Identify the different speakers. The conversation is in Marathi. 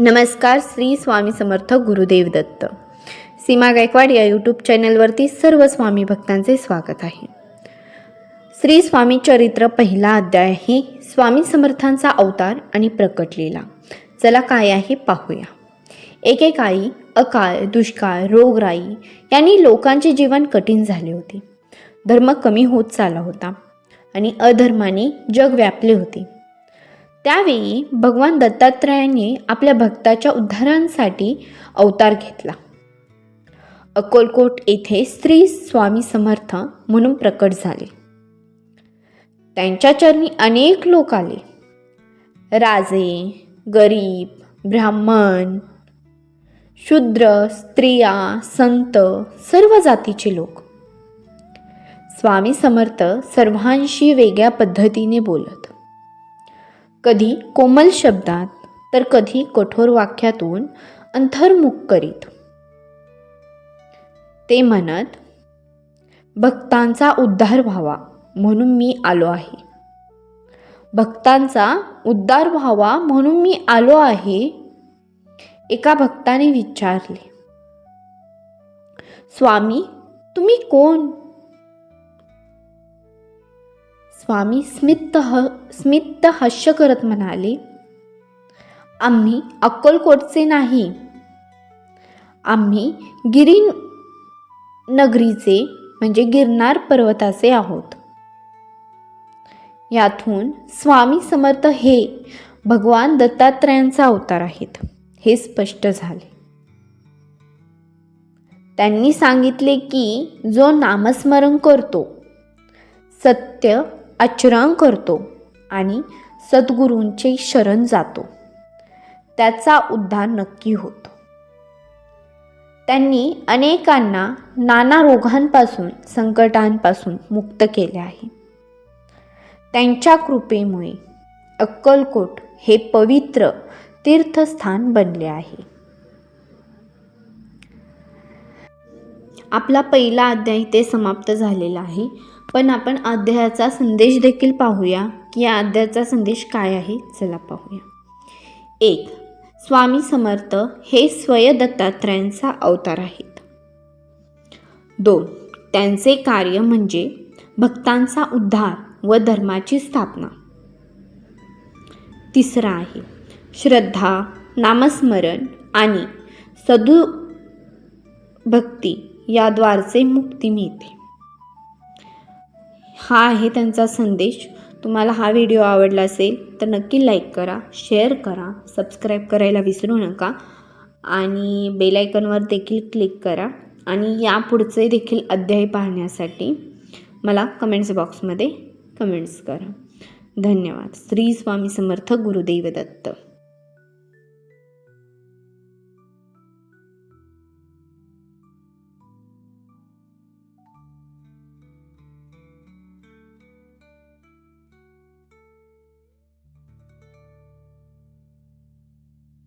Speaker 1: नमस्कार श्री स्वामी समर्थ गुरुदेव दत्त. सीमा गायकवाड या यूट्यूब चॅनलवरती सर्व स्वामी भक्तांचे स्वागत आहे. श्री स्वामी चरित्र पहिला अध्याय आहे स्वामी समर्थांचा अवतार आणि प्रकटलेला चला काय आहे पाहूया. एकेकाळी अकाळ दुष्काळ रोगराई यांनी लोकांचे जीवन कठीण झाले होते. धर्म कमी होत चालला होता आणि अधर्माने जग व्यापले होते. त्यावेळी भगवान दत्तात्रयाने आपल्या भक्ताच्या उद्धारांसाठी अवतार घेतला. अकोलकोट येथे स्त्री स्वामी समर्थ म्हणून प्रकट झाले. त्यांच्या चरणी अनेक लोक आले. राजे गरीब ब्राह्मण शूद्र स्त्रिया संत सर्व जातीचे लोक. स्वामी समर्थ सर्वांशी वेगळ्या पद्धतीने बोलत. कधी कोमल शब्दात तर कधी कठोर वाक्यातून अंतर्मुख करीत. ते म्हणत भक्तांचा उद्धार व्हावा म्हणून मी आलो आहे. भक्तांचा उद्धार व्हावा म्हणून मी आलो आहे. एका भक्ताने विचारले स्वामी तुम्ही कोण? स्वामी स्मित ह स्मित हास्य करत म्हणाले आम्ही अक्कलकोटचे नाही. आम्ही गिरी नगरीचे म्हणजे गिरनार पर्वताचे आहोत. यातून स्वामी समर्थ हे भगवान दत्तात्रयांचा अवतार आहेत. हे स्पष्ट झाले. त्यांनी सांगितले की जो नामस्मरण करतो सत्य आचरण करतो आणि सद्गुरूंचे शरण जातो. त्याचा उद्धार नक्की होतो. त्यांनी अनेकांना नाना रोगांपासून संकटांपासून मुक्त केले आहे. त्यांच्या कृपेमुळे अक्कलकोट हे पवित्र तीर्थस्थान बनले आहे. आपला पहिला अध्याय इथे समाप्त झालेला आहे. पण आपण अध्यायाचा संदेश देखील पाहूया. की या अध्यायाचा संदेश काय आहे? चला पाहूया. एक स्वामी समर्थ हे स्वय दत्तात्रयांचा अवतार आहेत. दोन त्यांचे कार्य म्हणजे भक्तांचा उद्धार व धर्माची स्थापना. तिसरा आहे श्रद्धा नामस्मरण आणि सदु भक्ती याद्वारचे मुक्ती मिळते. हा आहे त्यांचा संदेश. तुम्हाला हा व्हिडिओ आवडला असेल तर नक्की लाईक करा शेअर करा सबस्क्राईब करायला विसरू नका आणि बेलायकनवर देखील क्लिक करा आणि यापुढचे देखील अध्याय पाहण्यासाठी मला कमेंट्स बॉक्समध्ये कमेंट्स करा. धन्यवाद. श्री स्वामी समर्थ गुरुदेव दत्त.